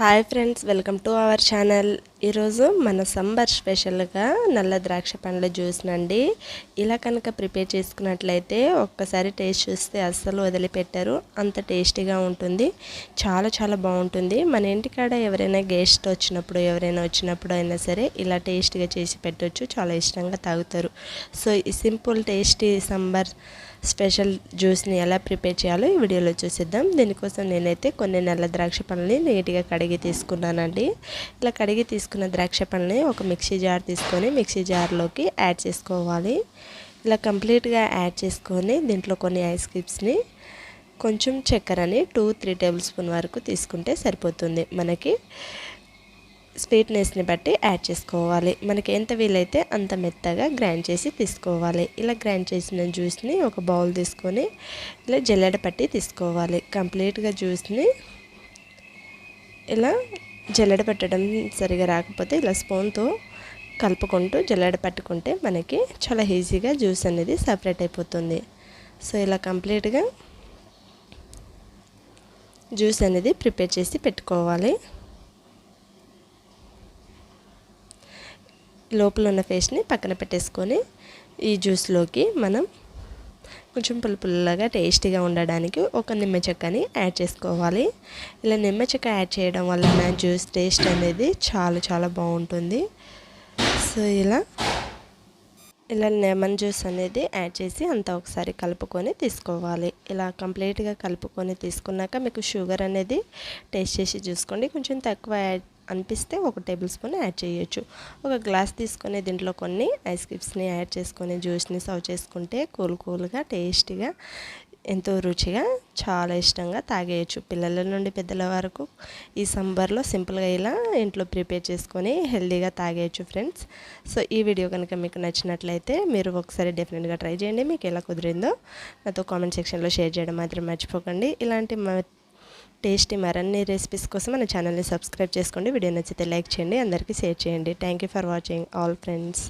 Hi friends welcome to our channel. ఈరోజు మన సంబర్ స్పెషల్గా నల్ల ద్రాక్ష పండ్ల జ్యూస్నండి ఇలా కనుక ప్రిపేర్ చేసుకున్నట్లయితే ఒక్కసారి టేస్ట్ చూస్తే అస్సలు వదిలిపెట్టారు. అంత టేస్టీగా ఉంటుంది. చాలా చాలా బాగుంటుంది. మన ఇంటికాడ ఎవరైనా గెస్ట్ వచ్చినప్పుడు ఎవరైనా వచ్చినప్పుడు అయినా సరే ఇలా టేస్టీగా చేసి పెట్టవచ్చు చాలా ఇష్టంగా తాగుతారు. సో ఈ సింపుల్ టేస్టీ సంబర్ స్పెషల్ జ్యూస్ని ఎలా ప్రిపేర్ చేయాలో ఈ వీడియోలో చూసిద్దాం. దీనికోసం నేనైతే కొన్ని నల్ల ద్రాక్ష పండ్లని నీట్గా కడిగి తీసుకున్నానండి. ఇలా కడిగి తీసుకున్న ద్రాక్ష పండ్లని ఒక మిక్సీ జార్ తీసుకొని మిక్సీ జార్లోకి యాడ్ చేసుకోవాలి. ఇలా కంప్లీట్గా యాడ్ చేసుకొని దీంట్లో కొన్ని ఐస్ క్యూబ్స్ని కొంచెం చక్కెరని టూ త్రీ టేబుల్ స్పూన్ వరకు తీసుకుంటే సరిపోతుంది. మనకి స్వీట్నెస్ని బట్టి యాడ్ చేసుకోవాలి. మనకి ఎంత వీలైతే అంత మెత్తగా గ్రైండ్ చేసి తీసుకోవాలి. ఇలా గ్రైండ్ చేసిన జ్యూస్ని ఒక బౌల్ తీసుకొని ఇలా జల్లెడ పట్టి తీసుకోవాలి. కంప్లీట్గా జ్యూస్ని ఇలా జల్లెడ పెట్టడం సరిగా రాకపోతే ఇలా స్పూన్తో కలుపుకుంటూ జల్లెడ పట్టుకుంటే మనకి చాలా ఈజీగా జ్యూస్ అనేది సపరేట్ అయిపోతుంది. సో ఇలా కంప్లీట్గా జ్యూస్ అనేది ప్రిపేర్ చేసి పెట్టుకోవాలి. లోపల ఉన్న ఫేస్ని పక్కన పెట్టేసుకొని ఈ జ్యూస్లోకి మనం కొంచెం పులుపుల్లగా టేస్టీగా ఉండడానికి ఒక నిమ్మ చెక్కని యాడ్ చేసుకోవాలి. ఇలా నిమ్మ చెక్క యాడ్ చేయడం వల్ల జ్యూస్ టేస్ట్ అనేది చాలా చాలా బాగుంటుంది. సో ఇలా ఇలా లెమన్ జ్యూస్ అనేది యాడ్ చేసి అంతా ఒకసారి కలుపుకొని తీసుకోవాలి. ఇలా కంప్లీట్గా కలుపుకొని తీసుకున్నాక మీకు షుగర్ అనేది టేస్ట్ చేసి చూసుకోండి. కొంచెం తక్కువ యాడ్ అనిపిస్తే ఒక టేబుల్ స్పూన్ యాడ్ చేయొచ్చు. ఒక గ్లాస్ తీసుకొని దీంట్లో కొన్ని ఐస్ క్యూబ్స్ని యాడ్ చేసుకొని జ్యూస్ని సర్వ్ చేసుకుంటే కూల్ కూల్గా టేస్టీగా ఎంతో రుచిగా చాలా ఇష్టంగా తాగేయచ్చు. పిల్లల నుండి పెద్దల వరకు ఈ సంబర్లో సింపుల్గా ఇలా ఇంట్లో ప్రిపేర్ చేసుకొని హెల్తీగా తాగేయచ్చు ఫ్రెండ్స్. సో ఈ వీడియో కనుక మీకు నచ్చినట్లయితే మీరు ఒకసారి డెఫినెట్గా ట్రై చేయండి. మీకు ఎలా కుదిరిందో నాతో కామెంట్ సెక్షన్లో షేర్ చేయడం మాత్రం మర్చిపోకండి. ఇలాంటి టేస్టీ మరన్ని రెసిపీస్ కోసం మన ఛానల్ని సబ్స్క్రైబ్ చేసుకోండి. వీడియో నచ్చితే లైక్ చేయండి అందరికీ షేర్ చేయండి. Thank you for watching all friends